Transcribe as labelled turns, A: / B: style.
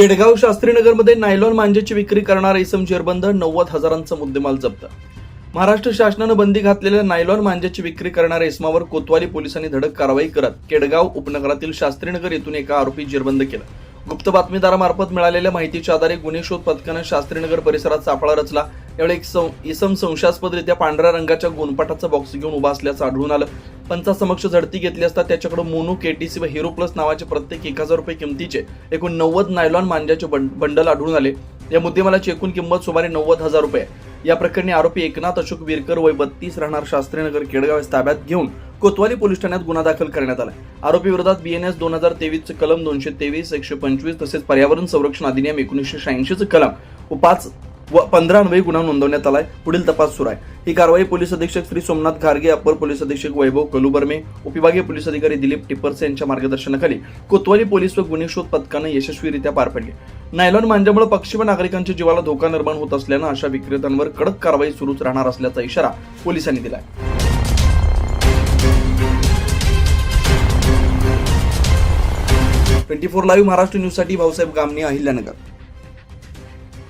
A: Kedgaon शास्त्रीनगरमध्ये nylon मांजेची विक्री करणारा इसम जेरबंद नव्वद हजारांचा मुद्देमाल जप्त. महाराष्ट्र शासनानं बंदी घातलेल्या नायलॉन मांजेची विक्री करणाऱ्या इसमावर कोतवाली पोलिसांनी धडक कारवाई करत केडगाव उपनगरातील शास्त्रीनगर येथून एका आरोपी जेरबंद केला. गुप्त बातमीदारामार्फत मिळालेल्या माहितीच्या आधारे गुन्हे शोध पथकानं शास्त्रीनगर परिसरात सापळा रचला. यावेळी एक इसम संशयास्पदरित्या पांढऱ्या रंगाच्या गोनपाटाचा बॉक्स घेऊन उभा असल्याचं आढळून आलं. पंचासमक्ष झडती घेतली असता त्याच्याकडून मोनो केटीसी व हिरो प्लस नावाचे प्रत्येक एक हजार रुपये किमतीचे एकूण नव्वद नायलॉन मांजाचे बंडल आढळून आले. या मुद्देमालाची एकूण किंमत सुमारे नव्वद हजार रुपये आहे. या प्रकरणी आरोपी एकनाथ अशोक विरकर वय बत्तीस राहणार शास्त्रीनगर केडगाव ताब्यात घेऊन कोतवाली पोलीस ठाण्यात गुन्हा दाखल करण्यात आला आरोपी विरोधात बीएनएस दोन हजार तेवीसचे कलम दोनशे तेवीस एकशे पंचवीस तसेच पर्यावरण संरक्षण अधिनियम एकोणीसशे शहाऐंशीचे कलम. व पाच व पंधरा अन्वयी गुन्हा नोंदवण्यात आलाय. पुढील तपास सुरू आहे. ही कारवाई पोलीस अधीक्षक श्री सोमनाथ घारगे अपर पोलीस अधीक्षक वैभव कलुबर्मे उपविभागीय पोलीस अधिकारी दिलीप टिप्परसे यांच्या मार्गदर्शनाखाली कोतवाली पोलीस व गुन्हे शोध पथकानं यशस्वीरित्या पार पडली. नायलॉन मांजामुळे पक्षी व नागरिकांच्या जीवाला धोका निर्माण होत असल्यानं अशा विक्रेत्यांवर कडक कारवाई सुरूच राहणार असल्याचा इशारा पोलिसांनी दिलाय. ट्वेंटी फोर लाईव्ह महाराष्ट्र न्यूजसाठी भाऊसाहेब गामणे अहिल्यानगर.